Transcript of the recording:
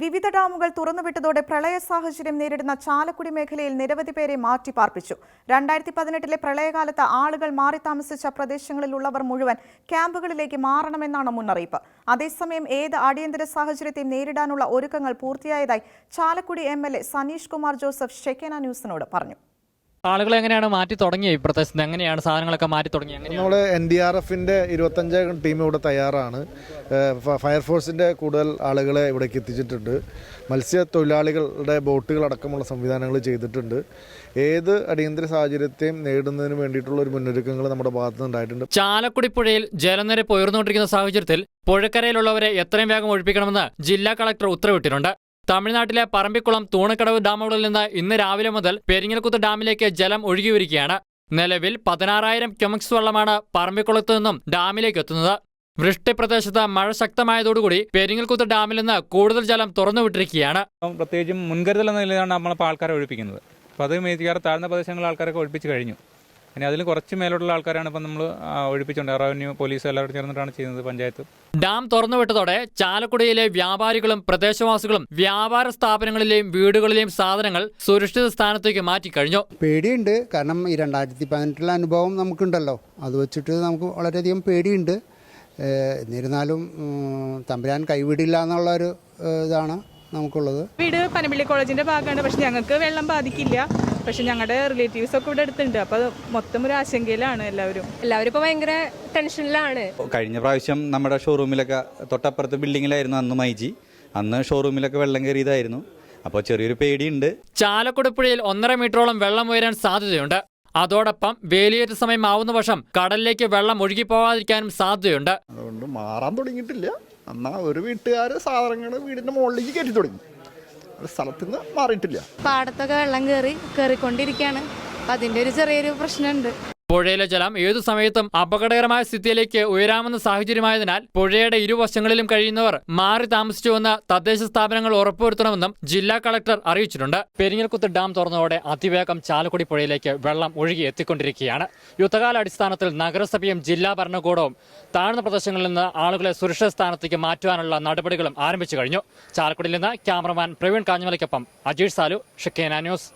വിവിധ ഡാമുകൾ തുറന്നുവിട്ടതോടെ പ്രളയ സാഹചര്യം നേരിടുന്ന ചാലക്കുടി മേഖലയിൽ നിരവധി പേരെ മാറ്റിപ്പാർപ്പിച്ചു രണ്ടായിരത്തി പതിനെട്ടിലെ പ്രളയകാലത്ത് ആളുകൾ മാറി താമസിച്ച പ്രദേശങ്ങളിലുള്ളവർ മുഴുവൻ ക്യാമ്പുകളിലേക്ക് മാറണമെന്നാണ് മുന്നറിയിപ്പ്. അതേസമയം ഏത് അടിയന്തര സാഹചര്യത്തെയും നേരിടാനുള്ള ഒരുക്കങ്ങൾ പൂർത്തിയായതായി ചാലക്കുടി എം സനീഷ് കുമാർ ജോസഫ് ഷെക്കേന ന്യൂസിനോട് പറഞ്ഞു. ആളുകൾ എങ്ങനെയാണ് മാറ്റി തുടങ്ങിയത് ഇപ്പോഴത്തെ സ്ഥിതി എങ്ങനെയാണ് സാധനങ്ങളൊക്കെ മാറ്റി തുടങ്ങിയത് നമ്മൾ എൻ ഡി ആർ എഫിന്റെ ഇരുപത്തഞ്ച് ടീം ഇവിടെ തയ്യാറാണ്. ഫയർഫോഴ്സിന്റെ കൂടുതൽ ആളുകളെ ഇവിടേക്ക് എത്തിച്ചിട്ടുണ്ട്. മത്സ്യത്തൊഴിലാളികളുടെ ബോട്ടുകൾ അടക്കമുള്ള സംവിധാനങ്ങൾ ചെയ്തിട്ടുണ്ട്. ഏത് അടിയന്തര സാഹചര്യത്തെയും നേടുന്നതിന് വേണ്ടിയിട്ടുള്ള ഒരു മുന്നൊരുക്കങ്ങൾ നമ്മുടെ ഭാഗത്ത് ഉണ്ടായിട്ടുണ്ട്. ചാലക്കുടി പുഴയിൽ ജലനിരപ്പ് ഉയർന്നുകൊണ്ടിരിക്കുന്ന സാഹചര്യത്തിൽ പുഴക്കരയിലുള്ളവരെ എത്രയും വേഗം ഒഴിപ്പിക്കണമെന്ന് ജില്ലാ കളക്ടർ ഉത്തരവിട്ടിട്ടുണ്ട്. തമിഴ്നാട്ടിലെ പറമ്പിക്കുളം തൂണക്കടവ് ഡാമുകളിൽ നിന്ന് ഇന്ന് രാവിലെ മുതൽ പെരിങ്ങൽക്കുത്ത് ഡാമിലേക്ക് ജലം ഒഴുകിവരികയാണ്. നിലവിൽ പതിനാറായിരം ക്യുമക്സ് വെള്ളമാണ് പറമ്പിക്കുളത്തു നിന്നും ഡാമിലേക്ക് എത്തുന്നത്. വൃഷ്ടി പ്രദേശത്ത് മഴ ശക്തമായതോടുകൂടി പെരിങ്ങൽക്കുത്ത് ഡാമിൽ നിന്ന് കൂടുതൽ ജലം തുറന്നുവിട്ടിരിക്കുകയാണ്. പ്രത്യേകിച്ചും മുൻകരുതൽ എന്ന നിലയിലാണ് നമ്മളിപ്പോൾ ആൾക്കാരെ ഒഴിപ്പിക്കുന്നത്. അപ്പോൾ അത് മേജിക്കാറ് താഴ്ന്ന പ്രദേശങ്ങളിലെ ആൾക്കാരൊക്കെ ഒഴിപ്പിച്ച് കഴിഞ്ഞു. ഇനി അതിൽ കുറച്ച് മേലോട്ടുള്ള ആൾക്കാരാണ് ഇപ്പം നമ്മൾ ഒഴിപ്പിച്ചുകൊണ്ട് റവന്യൂ പോലീസ് എല്ലാവരും ചേർന്നിട്ടാണ് ചെയ്യുന്നത് പഞ്ചായത്ത്. ഡാം തുറന്നുവിട്ടതോടെ ചാലക്കുടിയിലെ വ്യാപാരികളും പ്രദേശവാസികളും വ്യാപാര സ്ഥാപനങ്ങളിലെയും വീടുകളിലെയും സാധനങ്ങൾ സുരക്ഷിത സ്ഥാനത്തേക്ക് മാറ്റി മാറ്റിക്കഴിഞ്ഞു പേടിയുണ്ട്. കാരണം ഈ രണ്ടായിരത്തി പതിനെട്ടിലെ അനുഭവം നമുക്കുണ്ടല്ലോ. അത് വെച്ചിട്ട് നമുക്ക് വളരെയധികം പേടിയുണ്ട്. എന്നിരുന്നാലും തമ്പുരാൻ കൈവിടില്ല എന്നുള്ളൊരു ഒരു ഇതാണ്. നമുക്കുള്ളത്. വീട് പനമ്പള്ളി കോളേജിന്റെ ഭാഗമാണ് പക്ഷെ ഞങ്ങൾക്ക് വെള്ളം ബാധിക്കില്ല. പക്ഷെ ഞങ്ങളുടെ റിലേറ്റീവ്സ് ഒക്കെ ഇവിടെ അടുത്തുണ്ട്. അപ്പൊ അത് മൊത്തം ഒരു ആശങ്കയിലാണ് എല്ലാവരും. എല്ലാവരും ഇപ്പൊ ഭയങ്കര ടെൻഷനിലാണ്. കഴിഞ്ഞ പ്രാവശ്യം നമ്മുടെ ഷോറൂമിലൊക്കെ തൊട്ടപ്പുറത്തെ ബിൽഡിങ്ങിലായിരുന്നു അന്ന് മൈജി. അന്ന് ഷോറൂമിലൊക്കെ വെള്ളം കയറിയതായിരുന്നു. അപ്പോൾ ചെറിയൊരു പേടിയുണ്ട്. ചാലക്കുടി പുഴയിൽ ഒന്നര മീറ്ററോളം വെള്ളം ഉയരാൻ സാധ്യതയുണ്ട്. അതോടൊപ്പം വേലിയേറ്റ സമയം ആവുന്ന വർഷം കടലിലേക്ക് വെള്ളം ഒഴുകിപ്പോവാതിരിക്കാനും സാധ്യതയുണ്ട്. അതുകൊണ്ട് മാറാൻ തുടങ്ങിയിട്ടില്ല. എന്നാൽ ഒരു വീട്ടുകാർ സാധനങ്ങൾ വീടിന്റെ മുകളിലേക്ക് കയറ്റി തുടങ്ങി. അത് സ്ഥലത്ത് നിന്ന് മാറിയിട്ടില്ല. പാടത്തൊക്കെ വെള്ളം കയറി കയറിക്കൊണ്ടിരിക്കുകയാണ് അപ്പം അതിന്റെ ഒരു ചെറിയൊരു പ്രശ്നമുണ്ട്. പുഴയിലെ ജലം ഏതു സമയത്തും അപകടകരമായ സ്ഥിതിയിലേക്ക് ഉയരാമെന്ന സാഹചര്യമായതിനാൽ പുഴയുടെ ഇരുവശങ്ങളിലും കഴിയുന്നവർ മാറി താമസിച്ചുവെന്ന് തദ്ദേശ സ്ഥാപനങ്ങൾ ഉറപ്പുവരുത്തണമെന്നും ജില്ലാ കളക്ടർ അറിയിച്ചിട്ടുണ്ട്. പെരിങ്ങൽകുത്ത് ഡാം തുറന്നതോടെ അതിവേഗം ചാലക്കുടി പുഴയിലേക്ക് വെള്ളം ഒഴുകി എത്തിക്കൊണ്ടിരിക്കുകയാണ്. യുദ്ധകാല അടിസ്ഥാനത്തിൽ നഗരസഭയും ജില്ലാ ഭരണകൂടവും താഴ്ന്ന പ്രദേശങ്ങളിൽ നിന്ന് ആളുകളെ സുരക്ഷിത സ്ഥാനത്തേക്ക് മാറ്റുവാനുള്ള നടപടികളും ആരംഭിച്ചു കഴിഞ്ഞു. ചാലക്കുടിയിൽ നിന്ന് ക്യാമറമാൻ പ്രവീൺ കാഞ്ഞമലയ്ക്കൊപ്പം അജീഷ് സാലു ഷിക്കേന ന്യൂസ്.